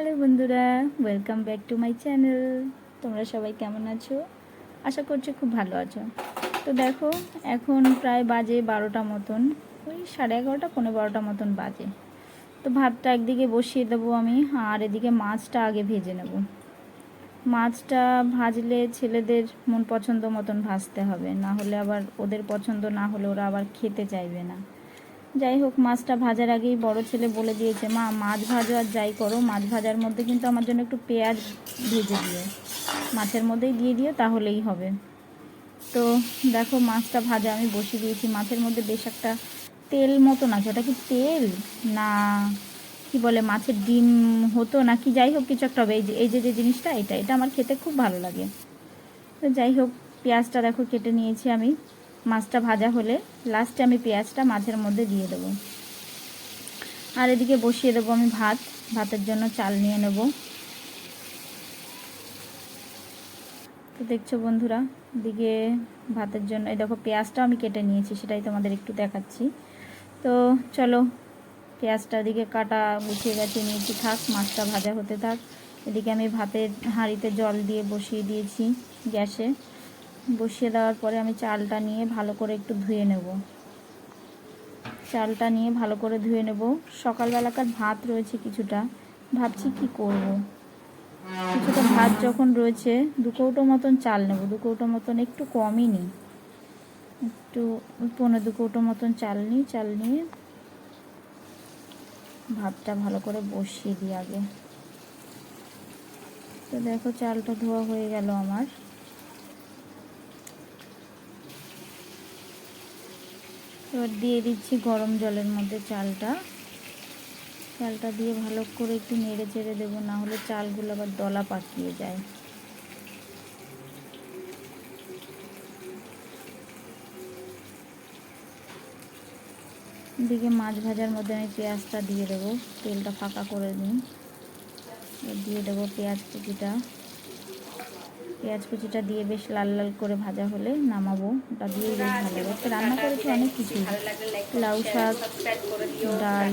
Hello বন্ধুরা welcome back to my channel তোমরা সবাই কেমন আছো? আশা করছি খুব ভালো আছো। তো দেখো, এখন প্রায় বাজে বারোটা মতন, ওই সাড়ে এগারোটা পনেরো বারোটা মতন বাজে। তো ভাতটা একদিকে বসিয়ে দেবো আমি, আর এদিকে মাছটা আগে ভেজে নেব। মাছটা ভাজলে ছেলেদের মন পছন্দ মতন ভাজতে হবে, না হলে আবার ওদের পছন্দ না হলে ওরা আবার খেতে চাইবে না। যাই হোক, মাছটা ভাজার আগেই বড় ছেলে বলে দিয়েছে, মা, মাছ ভাজো আর যাই করো। মাছ ভাজার মধ্যে কিন্তু আমার জন্য একটু পেঁয়াজ ভেজে দিও। মাছের মধ্যেই দিয়ে দিও, তাহলেই হবে। তো দেখো, মাছটা ভাজা আমি বসিয়ে দিয়েছি। মাছের মধ্যে বেশ একটা তেল মতো আছে ওটা কি তেল? না, কি বলে, মাছের ডিম হতো না কি? যাই হোক, কিছু একটা হবে। এই যে এই যে যে জিনিসটা, এটা এটা আমার খেতে খুব ভালো লাগে। তো যাই হোক, পেঁয়াজটা দেখো কেটে নিয়েছি আমি। মাছটা ভাজা হলে লাস্টে আমি পেঁয়াজটা মাছের মধ্যে দিয়ে দেবো। আর এদিকে বসিয়ে দেবো আমি ভাত। ভাতের জন্য চাল নিয়ে নেব। তো দেখছ বন্ধুরা, এদিকে ভাতের জন্য, এই দেখো পেঁয়াজটা আমি কেটে নিয়েছি, সেটাই তোমাদের একটু দেখাচ্ছি। তো চলো, পেঁয়াজটা এদিকে কাটা গুছিয়ে গেছে নিয়েছি, থাক, মাছটা ভাজা হতে থাক। এদিকে আমি ভাতের হাঁড়িতে জল দিয়ে বসিয়ে দিয়েছি গ্যাসে। বসিয়ে দেওয়ার পরে আমি চালটা নিয়ে ভালো করে একটু ধুয়ে নেব। চালটা নিয়ে ভালো করে ধুয়ে নেব। সকালবেলাকার ভাত রয়েছে কিছুটা। ভাবছি কি করব। কিছুটা ভাত যখন রয়েছে, দু কৌটো মতন চাল নেব। দু কৌটো মতন একটু কমই নিই। একটু পনেরো দু কৌটো মতন চাল নিই। চাল নিয়ে ভাতটা ভালো করে বসিয়ে দিই আগে। তো দেখো, চালটা ধোয়া হয়ে গেল আমার। এবার দিয়ে দিচ্ছি গরম জলের মধ্যে চালটা। চালটা দিয়ে ভালো করে একটু নেড়ে চেড়ে দেবো, না হলে চালগুলো আবার দলা পাকিয়ে যায়। দিকে মাছ ভাজার মধ্যে আমি পেঁয়াজটা দিয়ে দেবো, তেলটা ফাঁকা করে নিই। দিয়ে দেবো পেঁয়াজ কুচিটা। পেঁয়াজ কুচিটা দিয়ে বেশ লাল লাল করে ভাজা হলে নামাবো। ওটা দিয়ে বেশ ভালো লাগবে। রান্না করেছি অনেক কিছু লাউ শাক ডাল